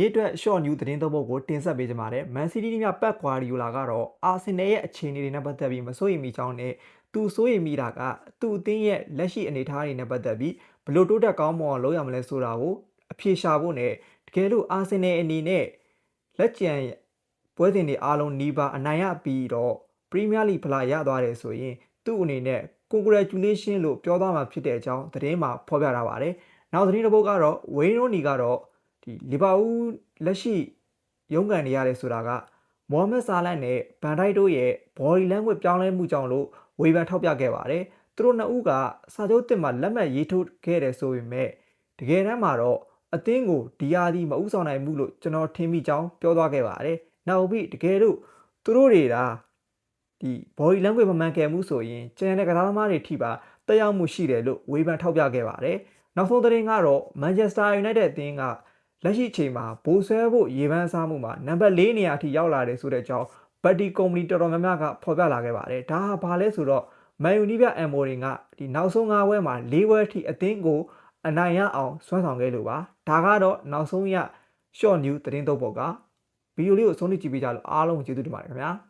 ဒီအတွက် short news သတင်းသုံးပုဒ်ကိုတင်ဆက်ပေးကြပါတယ်။ Man City ညပက်ကွာဒီယိုလာကတော့အာဆင်နယ်ရဲ့အခြေအနေတွေနဲ့ပတ်သက်ပြီးမစိုးရိမ်မိကြောင်းနဲ့သူစိုးရိမ်မိတာကသူ့အသင်းရဲ့လက်ရှိအနေအထားတွေနဲ့ပတ်သက်ပြီးဘယ်လို့တိုးတက်ကောင်းမွန်အောင်လုပ်ရမလဲဆိုတာကိုအဖြေရှာဖို့နဲ့တကယ်လို့အာဆင်နယ်အနေနဲ့လက်ကျန်ပွဲစဉ်တွေအားလုံးနီးပါးအနိုင်ရပြီးတော့ပရီးမီးယားလိဖလားရသွားတယ်ဆိုရင်သူ့အနေနဲ့ congratulation လို့ပြောသွားမှာဖြစ်တဲ့အကြောင်းသတင်းမှာဖော်ပြထားပါတယ်။နောက်သတင်းတစ်ပုဒ်ကတော့ဝိန်းရိုနီကတော့ ဒီလီဗာပူးလက်ရှိရုန်းကန်နေရတယ်ဆိုတာကမော်မက်ဆာလန်နဲ့ဗန်ဒိုက်တို့ရဲ့ body language ပြောင်းလဲမှုကြောင့်လို့ဝေဖန်ထောက်ပြခဲ့ပါတယ်။သူတို့နှစ်ဦးကစာချုပ်တစ်မှာလက်မှတ်ရေးထိုးခဲ့တယ်ဆိုပေမဲ့တကယ်တမ်းမှာတော့အသင်းကိုဒီယာဒီမဥဆောင်နိုင်ဘူးလို့ကျွန်တော်ထင်မိကြောင်းပြောသွားခဲ့ပါတယ်။နောက်ပြီးတကယ်လို့သူတို့တွေကဒီ body language မမှန်ကန်မှုဆိုရင်ကျန်တဲ့ကစားသမားတွေထိပါတက်ရောက်မှုရှိတယ်လို့ဝေဖန်ထောက်ပြခဲ့ပါတယ်။နောက်ဆုံးသတင်းကတော့ Manchester United အသင်းက လက်ရှိအချိန်မှာဘိုးဆွဲဖို့ရေပန်းစားမှုမှာနံပါတ်၄နေရာအထိရောက်လာတယ်ဆိုတဲ့အကြောင်းဘတ်တီကုမ္ပဏီတော်တော်များများကဖော်ပြလာခဲ့ပါတယ်။ဒါဟာဘာလဲဆိုတော့မန်ယူနီးပြအမ်မိုရင်ကဒီနောက်ဆုံး၅ဝဲမှာ၄ဝဲအထိအသင်းကိုအနိုင်ရအောင်ဆွမ်းဆောင်ခဲ့လို့ပါ။ဒါကတော့နောက်ဆုံးရ short news သတင်းသုံးပုဒ်ကဗီဒီယိုလေးကိုဆုံးဖြတ်ကြည့်ပေးကြလို့အားလုံးကိုကျေးဇူးတင်ပါတယ်ခင်ဗျာ။